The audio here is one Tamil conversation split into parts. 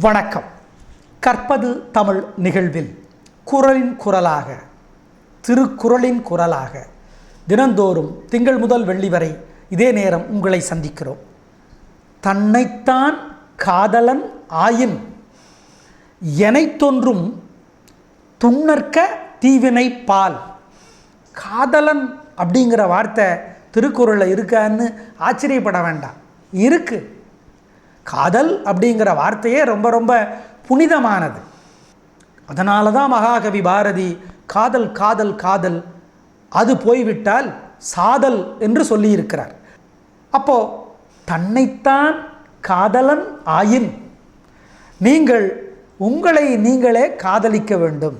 வணக்கம். கற்பது தமிழ் நிகழ்வில் குரலின் குரலாக திருக்குறளின் குரலாக தினந்தோறும் திங்கள் முதல் வெள்ளி வரை இதே நேரம் உங்களை சந்திக்கிறோம். தன்னைத்தான் காதலன் ஆயின் எனைத் தொன்றும் துண்ணற்க தீவினை பால். காதலன் அப்படிங்கிற வார்த்தை திருக்குறளில் இருக்கான்னு ஆச்சரியப்பட வேண்டாம். இருக்கு. காதல் அப்படிங்கிற வார்த்தையே ரொம்ப ரொம்ப புனிதமானது. அதனால தான் மகாகவி பாரதி காதல் காதல் காதல் அது போய்விட்டால் சாதல் என்று சொல்லியிருக்கிறார். அப்போ தன்னைத்தான் காதலன் ஆயின். நீங்கள் உங்களை நீங்களே காதலிக்க வேண்டும்.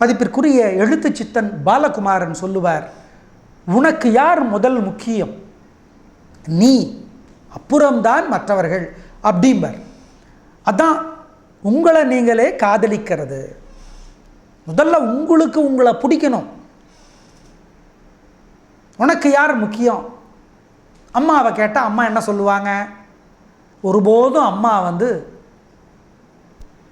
மதிப்பிற்குரிய எழுத்து சித்தன் பாலகுமாரன் சொல்லுவார் உனக்கு யார் முதல் முக்கியம்? நீ. அப்புறம்தான் மற்றவர்கள் அப்படிம்பர். அதான் உங்களை நீங்களே காதலிக்கிறது. முதல்ல உங்களுக்கு உங்களை பிடிக்கணும். உனக்கு யார் முக்கியம்? அம்மாவை கேட்டால் அம்மா என்ன சொல்லுவாங்க? ஒருபோதும் அம்மா வந்து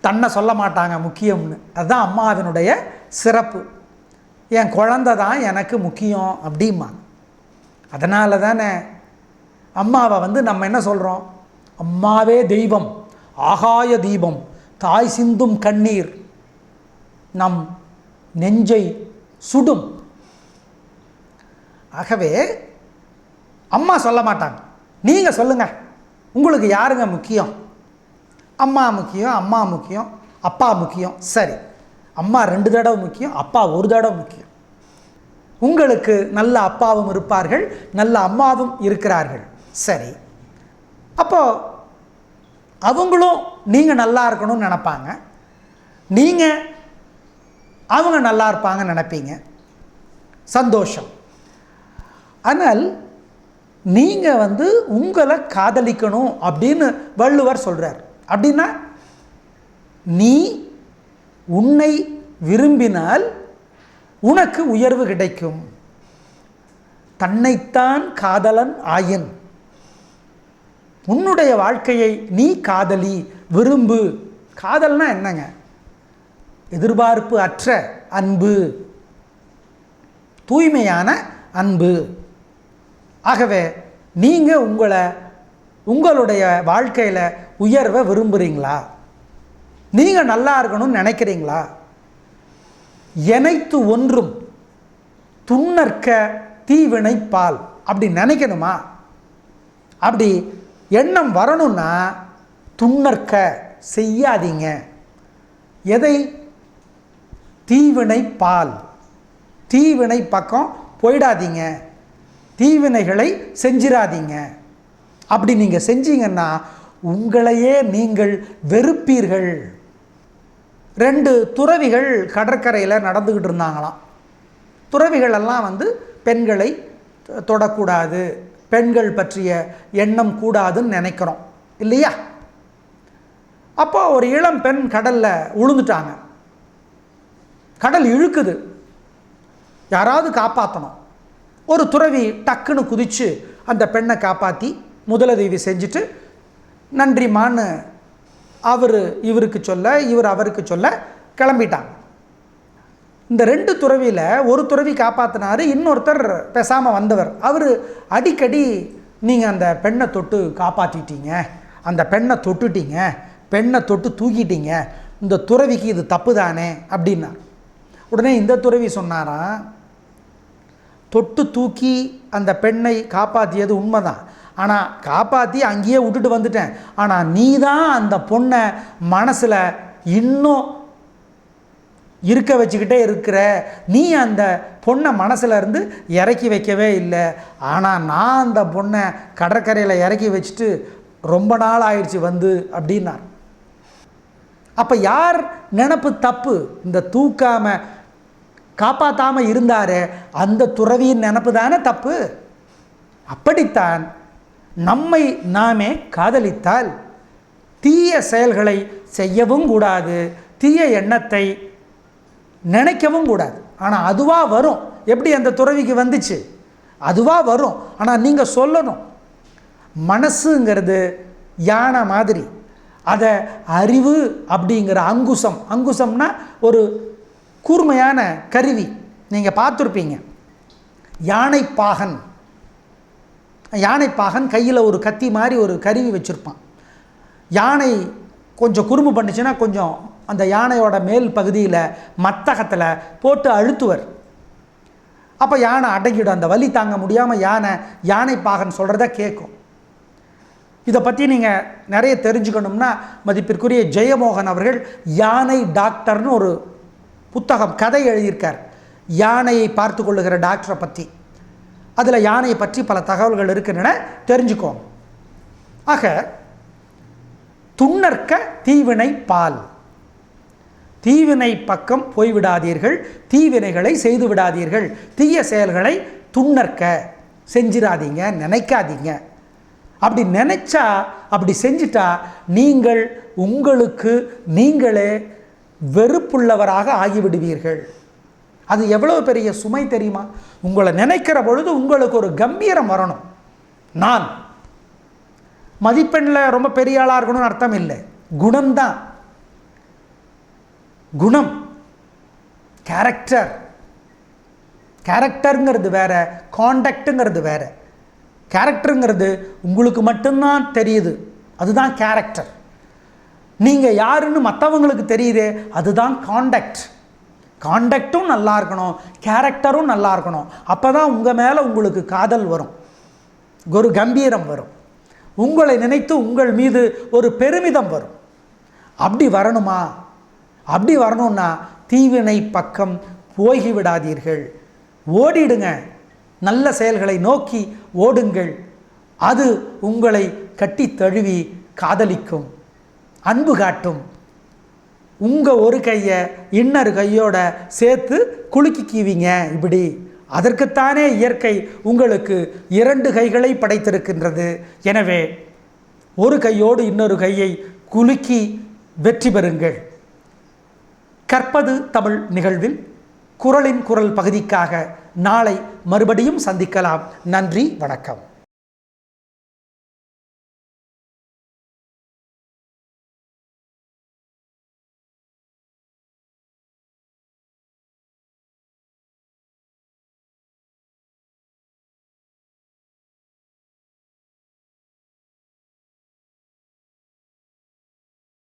தன்னை சொல்ல மாட்டாங்க முக்கியம்னு. அதுதான் அம்மாவினுடைய சிறப்பு. என் குழந்த தான் எனக்கு முக்கியம் அப்படிம்பாங்க. அதனால தானே அம்மாவை வந்து நம்ம என்ன சொல்கிறோம் அம்மாவே தெய்வம் ஆகாய தீபம் தாய் சிந்தும் கண்ணீர். நம் நெஞ்சை சுடும். ஆகவே அம்மா சொல்ல மாட்டாங்க. நீங்கள் சொல்லுங்கள் உங்களுக்கு யாருங்க முக்கியம்? அம்மா முக்கியம் அம்மா முக்கியம் அப்பா முக்கியம். சரி. அம்மா ரெண்டு தடவை முக்கியம் அப்பா ஒரு தடவை முக்கியம். உங்களுக்கு நல்ல அப்பாவும் இருப்பார்கள் நல்ல அம்மாவும் இருக்கிறார்கள். சரி. அப்போ அவங்களும் நீங்கள் நல்லா இருக்கணும்னு நினப்பாங்க. நீங்கள் அவங்க நல்லா இருப்பாங்கன்னு நினைப்பீங்க. சந்தோஷம். ஆனால் நீங்கள் வந்து உங்களை காதலிக்கணும் அப்படின்னு வள்ளுவர் சொல்கிறார் அப்படின்னா நீ உன்னை விரும்பினால் உனக்கு உயர்வு கிடைக்கும். தன்னைத்தான் காதலன் ஆயின். உன்னுடைய வாழ்க்கையை நீ காதலி விரும்பு. காதல்னா என்னங்க? எதிர்பார்ப்பு அற்ற அன்பு. தூய்மையான அன்பு. ஆகவே நீங்கள் உங்களை உங்களுடைய வாழ்க்கையில் உயர்வை விரும்புகிறீங்களா நீங்கள் நல்லா இருக்கணும்னு நினைக்கிறீங்களா? எனைத்து ஒன்றும் துண்ணற்க தீவினை பால் அப்படி நினைக்கணுமா? அப்படி எண்ணம் வரணும்னா துண்ணற்க செய்யாதீங்க. எதை? தீவினை பால். தீவினை பக்கம் போயிடாதீங்க. தீவினைகளை செஞ்சிடாதீங்க அப்படி நீங்கள் செஞ்சீங்கன்னா உங்களையே நீங்கள் வெறுப்பீர்கள். ரெண்டு துறவிகள் கடற்கரையில் நடந்துக்கிட்டு இருந்தாங்களாம். துறவிகளெல்லாம் வந்து பெண்களை தொடக்கூடாது. பெண்கள் பற்றிய எண்ணம் கூடாதுன்னு நினைக்கிறோம். இல்லையா? அப்போ ஒரு இளம் பெண் கடலில் உழுந்துட்டாங்க. கடல் இழுக்குது. யாராவது காப்பாற்றணும் ஒரு துறவி டக்குன்னு குதித்து அந்த பெண்ணை காப்பாற்றி முதலதேவி செஞ்சுட்டு நன்றிமான்னு அவர் இவருக்கு சொல்ல இவர் அவருக்கு சொல்ல கிளம்பிட்டாங்க. இந்த ரெண்டு துறவியில் ஒரு துறவி காப்பாற்றினார் இன்னொருத்தர் பேசாமல் வந்தவர். அவர் அடிக்கடி நீங்கள் அந்த பெண்ணை தொட்டு காப்பாற்றிட்டீங்க அந்த பெண்ணை தொட்டுட்டீங்க. பெண்ணை தொட்டு தூக்கிட்டீங்க. இந்த துறவிக்கு இது தப்பு தானே அப்படின்னா உடனே இந்த துறவி சொன்னாராம் தொட்டு தூக்கி அந்த பெண்ணை காப்பாற்றியது உண்மைதான். ஆனால் காப்பாற்றி அங்கேயே விட்டுட்டு வந்துட்டேன். ஆனால் நீ தான் அந்த பொண்ணை மனசில் இன்னும் இருக்க வச்சுக்கிட்டே இருக்கிற நீ அந்த பொண்ணை மனசில் இருந்து இறக்கி வைக்கவே இல்லை. ஆனால் நான் அந்த பொண்ணை கடற்கரையில் இறக்கி வச்சுட்டு ரொம்ப நாள் ஆயிடுச்சு வந்து அப்படின்னார். அப்போ யார் நினப்பு தப்பு? இந்த தூக்காமல் காப்பாற்றாமல் இருந்தார் அந்த துறவியின் நினப்பு தானே தப்பு? அப்படித்தான் நம்மை நாமே காதலித்தால் தீய செயல்களை செய்யவும் கூடாது. தீய எண்ணத்தை நினைக்கவும் கூடாது. ஆனால் அதுவாக வரும். எப்படி அந்த துறவிக்கு வந்துச்சு? அதுவாக வரும். ஆனால் நீங்கள் சொல்லணும். மனசுங்கிறது யானை மாதிரி. அதை அறிவு அப்படிங்கிற அங்குசம். அங்குசம்னா ஒரு கூர்மையான கருவி. நீங்கள் பார்த்துருப்பீங்க. யானைப்பாகன். யானைப்பாகன் கையில் ஒரு கத்தி மாதிரி ஒரு கருவி வச்சுருப்பான். யானை கொஞ்சம் குறும்பு பண்ணுச்சுன்னா கொஞ்சம் அந்த யானையோட மேல் பகுதியில் மத்தகத்தில் போட்டு அழுத்துவர். அப்போ யானை அடங்கிடும். அந்த வலி தாங்க முடியாமல் யானை யானைப்பாகன் சொல்கிறத கேட்கும் இதை பற்றி நீங்கள் நிறைய தெரிஞ்சுக்கணும்னா மதிப்பிற்குரிய ஜெயமோகன் அவர்கள் யானை டாக்டர்னு ஒரு புத்தகம் கதை எழுதியிருக்கார். யானையை பார்த்து கொள்ளுகிற டாக்டரை பற்றி அதில் யானையை பற்றி பல தகவல்கள் இருக்கின்றன. தெரிஞ்சுக்கோங்க ஆக துண்ணற்க தீவினை பால். தீவினை பக்கம் போய்விடாதீர்கள் தீவினைகளை செய்து விடாதீர்கள் தீய செயல்களை துண்ணற்க செஞ்சிடாதீங்க நினைக்காதீங்க. அப்படி நினைச்சா அப்படி செஞ்சிட்டா நீங்கள் உங்களுக்கு நீங்களே வெறுப்புள்ளவராக ஆகிவிடுவீர்கள். அது எவ்வளவு பெரிய சுமை தெரியுமா? உங்களை நினைக்கிற பொழுது உங்களுக்கு ஒரு கம்பீரம் வரணும். நான். மதிப்பெண்ணில் ரொம்ப பெரிய ஆளாக இருக்கணும்னு அர்த்தம் இல்லை. குணம்தான். குணம். கேரக்டர் கேரக்டருங்கிறது வேறு காண்டக்டுங்கிறது வேறு. கேரக்டருங்கிறது உங்களுக்கு மட்டும்தான் தெரியுது. அதுதான் கேரக்டர் நீங்கள் யாருன்னு மற்றவங்களுக்கு தெரியுதே அதுதான் காண்டக்ட் காண்டக்டும் நல்லா இருக்கணும் கேரக்டரும் நல்லா இருக்கணும். அப்போ தான் உங்கள் மேலே உங்களுக்கு காதல் வரும். ஒரு கம்பீரம் வரும். உங்களை நினைத்து உங்கள் மீது ஒரு பெருமிதம் வரும். அப்படி வரணுமா? அப்படி வரணும்னா தீவினை பக்கம் போகி விடாதீர்கள் ஓடிடுங்க. நல்ல செயல்களை நோக்கி ஓடுங்கள். அது உங்களை கட்டி தழுவி காதலிக்கும். அன்பு காட்டும். உங்கள் ஒரு கையை இன்னொரு கையோட சேர்த்து குலுக்கிக்குவீங்க இப்படி. அதற்குத்தானே இயற்கை உங்களுக்கு இரண்டு கைகளை படைத்திருக்கின்றது. எனவே ஒரு கையோடு இன்னொரு கையை குலுக்கி வெற்றி பெறுங்கள். கற்பது தமிழ் நிகழ்வில் குரலின் குரல் பகுதிக்காக நாளை மறுபடியும் சந்திக்கலாம். நன்றி வணக்கம்.